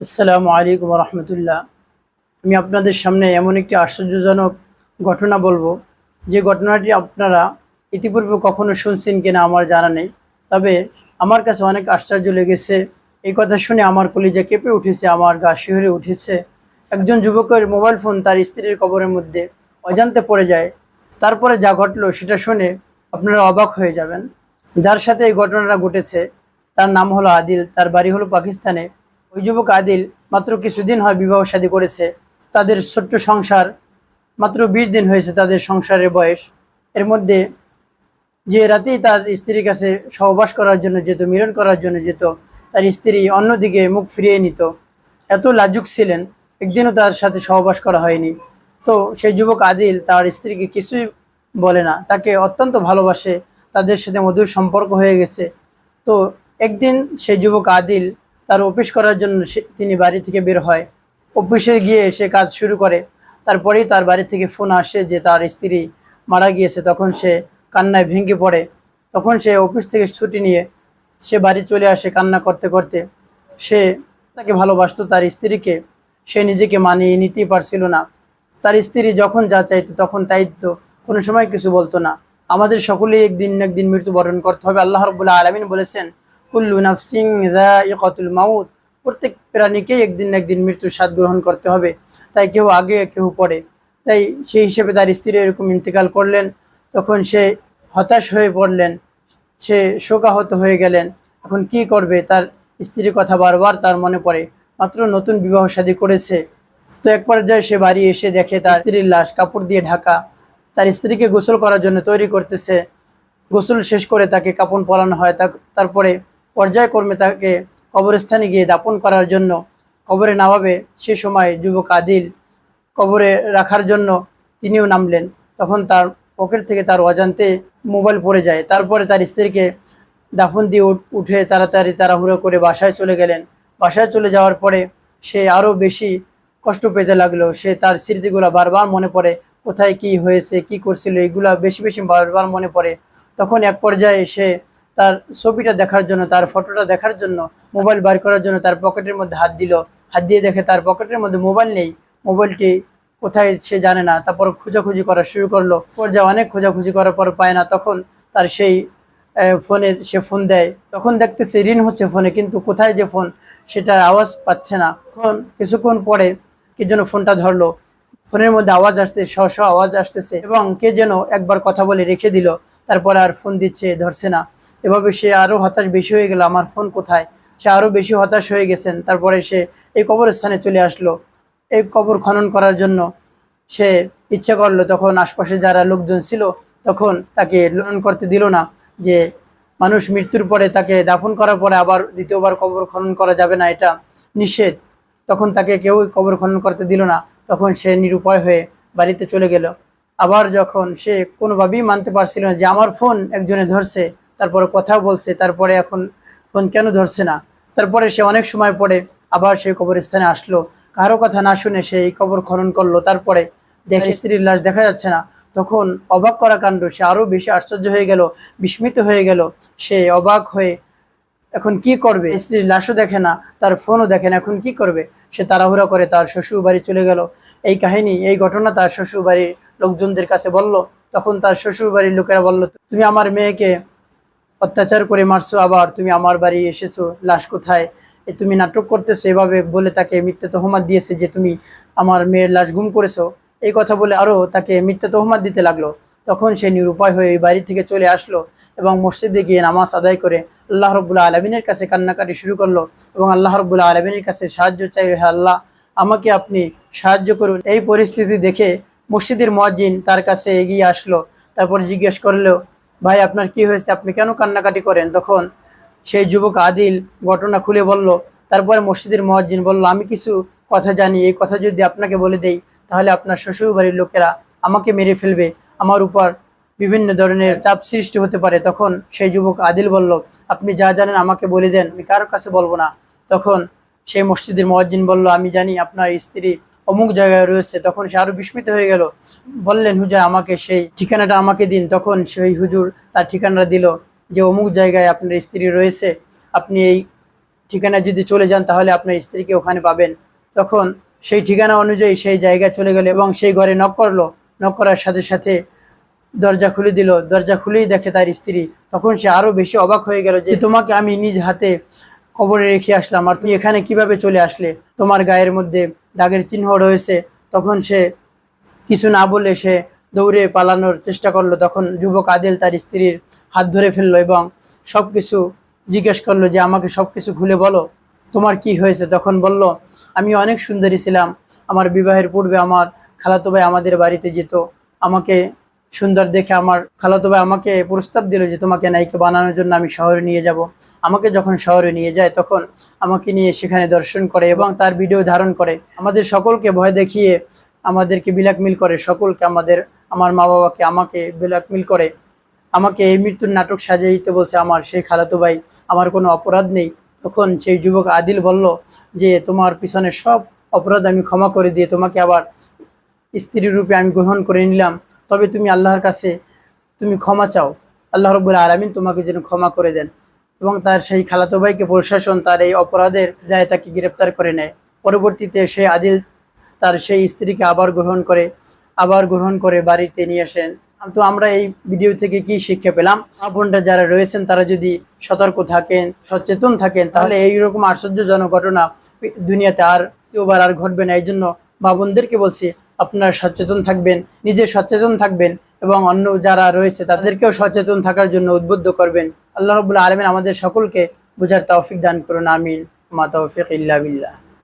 আসসালামু আলাইকুম রহমতুল্লাহ আমি আপনাদের সামনে এমন একটি আশ্চর্যজনক ঘটনা বলব। যে ঘটনাটি আপনারা ইতিপূর্বে কখনো শুনছেন কিনা আমার জানা নেই। তবে আমার কাছে অনেক আশ্চর্য লেগেছে। এই কথা শুনে আমার কলিজা কেঁপে উঠেছে, আমার গা শিহরে উঠেছে। একজন যুবকের মোবাইল ফোন তার স্ত্রীর কবরের মধ্যে অজান্তে পড়ে যায়। তারপরে যা ঘটলো সেটা শুনে আপনারা অবাক হয়ে যাবেন। যার সাথে এই ঘটনাটা ঘটেছে, তার নাম হলো আদিল, তার বাড়ি হলো পাকিস্তানে। ওই যুবক আদিল মাত্র কিছুদিন হয় বিবাহ শাদী করেছে। তাদের ছোট্ট সংসার মাত্র বিশ দিন হয়েছে তাদের সংসারের বয়স। এর মধ্যে যে রাতেই তার স্ত্রীর কাছে সহবাস করার জন্য যেত, মিলন করার জন্য যেত, তার স্ত্রী অন্যদিকে মুখ ফিরিয়ে নিত। এত লাজুক ছিলেন, একদিনও তার সাথে সহবাস করা হয়নি। তো সেই যুবক আদিল তার স্ত্রীকে কিছুই বলে না। তাকে অত্যন্ত ভালোবাসে, তাদের সাথে মধুর সম্পর্ক হয়ে গেছে। তো একদিন সেই যুবক আদিল তার অফিস করার জন্য তিনি বাড়ি থেকে বের হয়। অফিসে গিয়ে সে কাজ শুরু করে। তারপরেই তার বাড়ি থেকে ফোন আসে যে তার স্ত্রী মারা গিয়েছে। তখন সে কান্নায় ভেঙে পড়ে। তখন সে অফিস থেকে ছুটি নিয়ে সে বাড়ি চলে আসে কান্না করতে করতে। সে তাকে ভালোবাসতো। তার স্ত্রীকে সে নিজেকে মানিয়ে নিতেই পারছিল না। তার স্ত্রী যখন যা চাইতো তখন তাই দিত। কোনো সময় কিছু বলতো না। আমাদের সকলেই একদিন একদিন মৃত্যুবরণ করতে হবে। আল্লাহ রবুল্লাহ আলমিন বলেছেন কুল্লু নাফসিং রাইকাতুল মাউত। প্রত্যেক প্রাণীকেই একদিন একদিন মৃত্যুর স্বাদ গ্রহণ করতে হবে। তাই কেউ আগে, কেউ পরে। তাই সেই হিসেবে তার স্ত্রী এরকম ইন্তেকাল করলেন। তখন সে হতাশ হয়ে পড়লেন। সে শোকাহত হয়ে গেলেন। এখন কি করবে? তার স্ত্রীর কথা বারবার তার মনে পড়ে। মাত্র নতুন বিবাহ শাদী করেছে। তো এক পর্যায়ে সে বাড়ি এসে দেখে তার স্ত্রীর লাশ কাপড় দিয়ে ঢাকা। তার স্ত্রীকে গোসল করার জন্য তৈরি করতেছে। গোসল শেষ করে তাকে কাপড় পরানো হয়। তারপরে পর্যায়ক্রমে তাকে কবরস্থানে গিয়ে দাপন করার জন্য কবরে নামাবে সে সময় যুবক আদিল কবরে রাখার জন্য তিনিও নামলেন। তখন তার পকেট থেকে তার অজান্তে মোবাইল পড়ে যায়। তারপরে তার স্ত্রীকে দাফন দিয়ে উঠ- তাড়াতাড়ি তাড়াহুড়ো করে বাসায় চলে গেলেন। বাসায় চলে যাওয়ার পরে সে আরও বেশি কষ্ট পেতে লাগল। সে তার স্মৃতিগুলো বারবার মনে পড়ে, কোথায় কি হয়েছে, কি করছিল, এগুলা বেশি বেশি বারবার মনে পড়ে। তখন এক পর্যায়ে সে তার ছবিটা দেখার জন্য, তার ফটোটা দেখার জন্য, মোবাইল বার করার জন্য তার পকেটের মধ্যে হাত দিল। হাত দিয়ে দেখে তার পকেটের মধ্যে মোবাইল নেই। মোবাইলটি কোথায় সে জানে না। তারপর খোঁজাখুঁজি করা শুরু করল। পর্যায়ে অনেক খোঁজাখুঁজি করার পর পায় না। তখন তার সেই ফোনে সে ফোন দেয়। তখন দেখতেছে ঋণ হচ্ছে ফোনে, কিন্তু কোথায় যে ফোন সেটার আওয়াজ পাচ্ছে না। তখন কিছুক্ষণ পরে কি যেন ফোনটা ধরলো। ফোনের মধ্যে আওয়াজ আসতে শ শ আওয়াজ আসতেছে এবং কে যেন একবার কথা বলে রেখে দিল। তারপরে আর ফোন দিচ্ছে, ধরছে না। এভাবে সে আরও হতাশ বেশি হয়ে গেল, আমার ফোন কোথায়? সে আরও বেশি হতাশ হয়ে গেছেন। তারপরে সে এই কবরস্থানে চলে আসলো। এই কবর খনন করার জন্য সে ইচ্ছা করল, তখন আশপাশে যারা লোকজন ছিল, তখন তাকে লোন করতে দিল না যে মানুষ মৃত্যুর পরে তাকে দাফন করার পরে আবার দ্বিতীয়বার কবর খনন করা যাবে না, এটা নিষেধ। তখন তাকে কেউ কবর খনন করতে দিল না। তখন সে নিরুপায় হয়ে বাড়িতে চলে গেল। আবার যখন সে কোনোভাবেই মানতে পারছিল না যে আমার ফোন একজনে ধরছে তারপরে কথা বলছে তারপরে এখন ফোন কেন ধরছে না? তারপরে সে অনেক সময় পরে আবার সেই কবরস্থানে আসলো। কারও কথা না শুনে সে এই কবর খনন করল। তারপরে দেখে স্ত্রীর লাশ দেখা যাচ্ছে না। তখন অবাক করা কাণ্ড সে আরও বেশি আশ্চর্য হয়ে গেল বিস্মিত হয়ে গেল। সে অবাক হয়ে এখন কি করবে? স্ত্রীর লাশও দেখে না তার ফোনও দেখে না এখন কি করবে? সে তাড়াহুড়া করে তার শ্বশুর বাড়ি চলে গেল। এই কাহিনী এই ঘটনা তার শ্বশুর বাড়ির লোকজনদের কাছে বলল। তখন তার শ্বশুর বাড়ির লোকেরা বলল তুমি আমার মেয়েকে অত্যাচার করে মারছো, আবার তুমি আমার বাড়ি এসেছ, লাশ কোথায়? তুমি নাটক করতেছো, এভাবে বলে তাকে মিথ্যা তহমাত দিয়েছে যে তুমি আমার মেয়ের লাশ গুম করেছ। এই কথা বলে আরও তাকে মিথ্যা তহমাত দিতে লাগল। তখন সে নিরুপায় হয়ে এই বাড়ি থেকে চলে আসলো এবং মসজিদে গিয়ে নামাজ আদায় করে আল্লাহ রব্বুল্লাহ আলমিনের কাছে কান্নাকাটি শুরু করল এবং আল্লাহ রব্বুল্লাহ আলমিনের কাছে সাহায্য চাইবে হ্যাঁ আল্লাহ, আমাকে আপনি সাহায্য করুন। এই পরিস্থিতি দেখে মসজিদের মসজিদ তার কাছে এগিয়ে আসলো, তারপর জিজ্ঞেস করল ভাই, আপনার কি হয়েছে? আপনি কেন কান্নাকাটি করেন? তখন সেই যুবক আদিল ঘটনা খুলে বলল, তারপরে মসজিদের মহাজিন বলল, আমি কিছু কথা জানি, এই কথা যদি আপনাকে বলে দেই, তাহলে আপনার শ্বশুর বাড়ির লোকেরা আমাকে মেরে ফেলবে। আমার উপর বিভিন্ন ধরনের চাপ সৃষ্টি হতে পারে। তখন সেই যুবক আদিল বলল, আপনি যা জানেন আমাকে বলে দেন, আমি কারোর কাছে বলব না। তখন সেই মসজিদের মহাজিন বলল, আমি জানি আপনার স্ত্রী অমুক জায়গায় রয়েছে, তখন সে আরও বিস্মিত হয়ে গেল। বললেন, হুজুর, আমাকে সেই ঠিকানাটা আমাকে দিন। তখন সেই হুজুর তার ঠিকানাটা দিল যে, অমুক জায়গায় আপনার স্ত্রী রয়েছে, আপনি এই ঠিকানা যদি চলে যান, তাহলে আপনার স্ত্রীকে ওখানে পাবেন। তখন সেই ঠিকানা অনুযায়ী সেই জায়গায় চলে গেল এবং সেই ঘরে নক করল। নক করার সাথে সাথে দরজা খুলে দিল। দরজা খুলেই দেখে তার স্ত্রী। তখন সে আরও বেশি অবাক হয়ে গেল যে, তোমাকে আমি নিজ হাতে কবরে রেখে আসলাম, আর তুমি এখানে কীভাবে চলে আসলে? তোমার গায়ের মধ্যে দাগের চিহ্ন রয়েছে, তখন সে কিছু না বলে সে দৌড়ে পালানোর চেষ্টা করল। তখন যুবক আদিল তার স্ত্রীর হাত ধরে ফেলল এবং সব কিছু জিজ্ঞেস করল যে, আমাকে সব কিছু খুলে বলো, তোমার কি হয়েছে? তখন বলল, আমি অনেক সুন্দরী ছিলাম, আমার বিবাহের পূর্বে আমার খালাতো ভাই আমাদের বাড়িতে যেত, আমাকে সুন্দর দেখে আমার খালাতো ভাই আমাকে প্রস্তাব দিল যে তোমাকে নায়িকা বানানোর জন্য আমি শহরে নিয়ে যাব। আমাকে যখন শহরে নিয়ে যায় তখন আমাকে নিয়ে সেখানে দর্শন করে এবং তার ভিডিও ধারণ করে। আমাদের সকলকে ভয় দেখিয়ে আমাদেরকে বিলাকমিল করে। সকলকে আমাদের, আমার মা বাবাকে আমাকে বিলাকমিল করে। আমাকে এই মৃত্যুর নাটক সাজিয়ে দিতে বলছে আমার সেই খালাতো ভাই। আমার কোনো অপরাধ নেই। তখন সেই যুবক আদিল বলল যে তোমার পিছনে সব অপরাধ আমি ক্ষমা করে দিয়ে তোমাকে আবার স্ত্রী রূপে আমি গ্রহণ করে নিলাম। তবে তুমি আল্লাহর কাছে তুমি ক্ষমা চাও। আল্লাহ রবুল আলমিন তোমাকে যেন ক্ষমা করে দেন এবং তার সেই খালাতো ভাইকে প্রশাসন, তার এই অপরাধের দায় তাকে গ্রেপ্তার করে নেয়। পরবর্তীতে সে আদিল তার সেই স্ত্রীকে আবার গ্রহণ করে, আবার গ্রহণ করে বাড়িতে নিয়ে আসেন। তো আমরা এই ভিডিও থেকে কি শিক্ষা পেলাম? বোনরা যারা রয়েছেন, তারা যদি সতর্ক থাকেন, সচেতন থাকেন, তাহলে এইরকম আশ্চর্যজনক ঘটনা দুনিয়াতে আর কেউবার আর ঘটবে না। এই জন্য মা বোনদেরকে বলছি আপনারা সচেতন থাকবেন, নিজে সচেতন থাকবেন এবং অন্য যারা রয়েছে তাদেরকেও সচেতন থাকার জন্য উদ্বুদ্ধ করবেন। আল্লাহ রবুল্লা আলমিন আমাদের সকলকে বোঝার তৌফিক দান করুন, আমিন। মা তৌফিক ইল্লা বিল্লাহ।